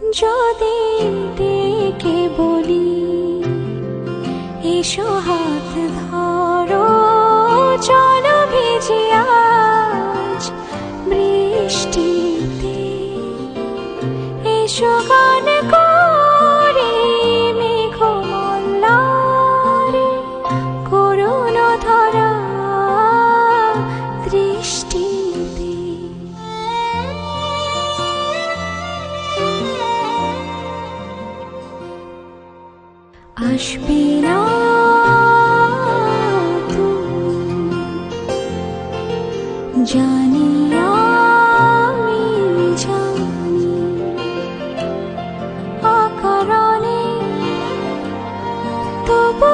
যদি ডেকে বলি এসো হাত ধরো চলো ভিজি আজ বৃষ্টিতে। এসো গান আসবে না জানি আমি জানি অকারণে তবু